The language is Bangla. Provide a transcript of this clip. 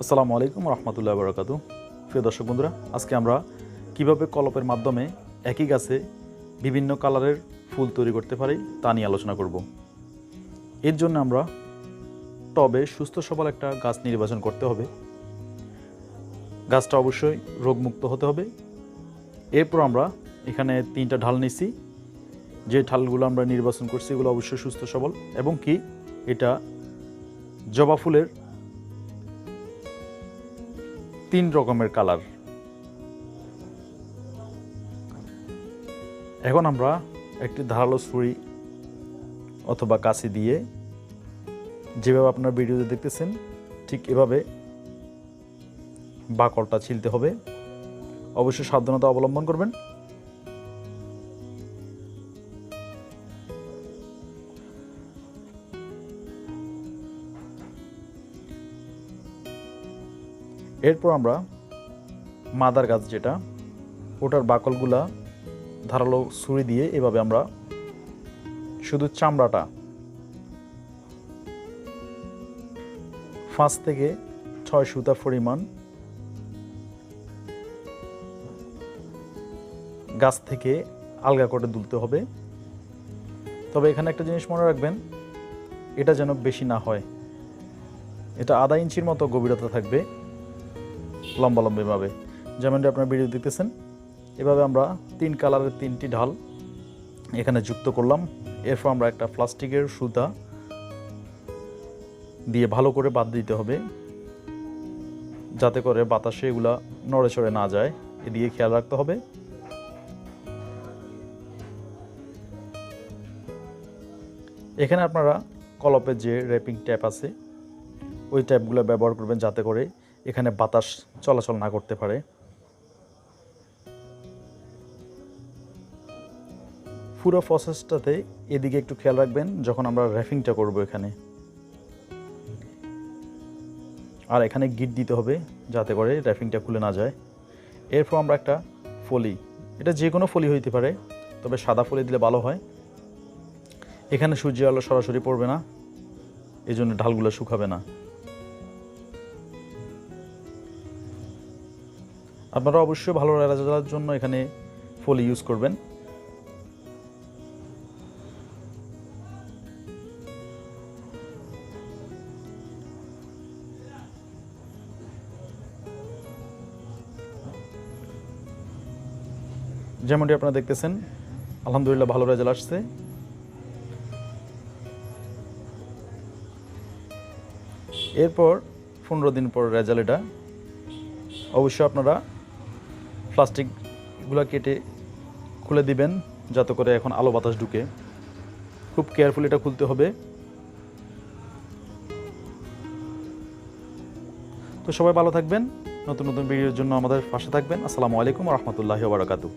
আসসালামু আলাইকুম রহমতুল্লাহ বরকাতু। প্রিয় দর্শক বন্ধুরা, আজকে আমরা কীভাবে কলপের মাধ্যমে একই গাছে বিভিন্ন কালারের ফুল তৈরি করতে পারি তা নিয়ে আলোচনা করব। এর জন্য আমরা টবে সুস্থ সবল একটা গাছ নির্বাচন করতে হবে। গাছটা অবশ্যই রোগমুক্ত হতে হবে। এরপর আমরা এখানে তিনটা ঢাল নিছি। যে ঢালগুলো আমরা নির্বাচন করছি এগুলো অবশ্যই সুস্থ সবল এবং কি? এটা জবা ফুলের তিন রকমের কালার। এখন আমরা একটি ধারালো ছুরি অথবা কাছি দিয়ে যেভাবে আপনার ভিডিওতে দেখতেছেন, ঠিক এভাবে বাকলটা ছিলতে হবে। অবশ্যই সাবধানতা অবলম্বন করবেন। এরপর আমরা মাদার গাছ যেটা, ওটার বাকলগুলা ধারালো ছুরি দিয়ে এভাবে আমরা শুধু চামড়াটা পাঁচ থেকে ছয় সুতা পরিমাণ গাছ থেকে আলগা করে তুলতে হবে। তবে এখানে একটা জিনিস মনে রাখবেন, এটা যেন বেশি না হয়। এটা আধা ইঞ্চির মতো গভীরতা থাকবে। লম্বা লম্বিভাবে যেমনটি আপনার ভিডিও দেখতেছেন, এভাবে আমরা তিন কালারের তিনটি ঢাল এখানে যুক্ত করলাম। এরপর আমরা একটা প্লাস্টিকের সুতা দিয়ে ভালো করে বাদ দিতে হবে, যাতে করে বাতাসে এগুলা নড়ে চড়ে না যায়। এদিকে খেয়াল রাখতে হবে। এখানে আপনারা কলপের যে র্যাপিং ট্যাপ আছে, ওই ট্যাপগুলো ব্যবহার করবেন যাতে করে এখানে বাতাস চলাচল না করতে পারে। পুরো প্রসেসটাতে এদিকে একটু খেয়াল রাখবেন যখন আমরা র্যাফিংটা করব এখানে। আর এখানে গিট দিতে হবে যাতে করে র্যাফিংটা খুলে না যায়। এরপর আমরা একটা ফলি। এটা যে কোনো ফলি হইতে পারে, তবে সাদা ফলি দিলে ভালো হয়। এখানে সূর্যের আলো সরাসরি পড়বে না এই জন্য ঢালগুলো শুকাবে না। আপনারা অবশ্যই ভালো রেজাল্টের জন্য এখানে ফলি ইউজ করবেন। যেমনটি আপনারা দেখতেছেন, আলহামদুলিল্লাহ ভালো রেজাল্ট আসছে। এরপর পনেরো দিন পর রেজাল্ট এটা। অবশ্যই আপনারা প্লাস্টিকগুলো কেটে খুলে দিবেন যাতে করে এখন আলো বাতাস ঢুকে। খুব কেয়ারফুলি এটা খুলতে হবে। তো সবাই ভালো থাকবেন, নতুন নতুন ভিডিওর জন্য আমাদের পাশে থাকবেন। আসসালামু আলাইকুম রহমতুল্লাহ বারাকাতু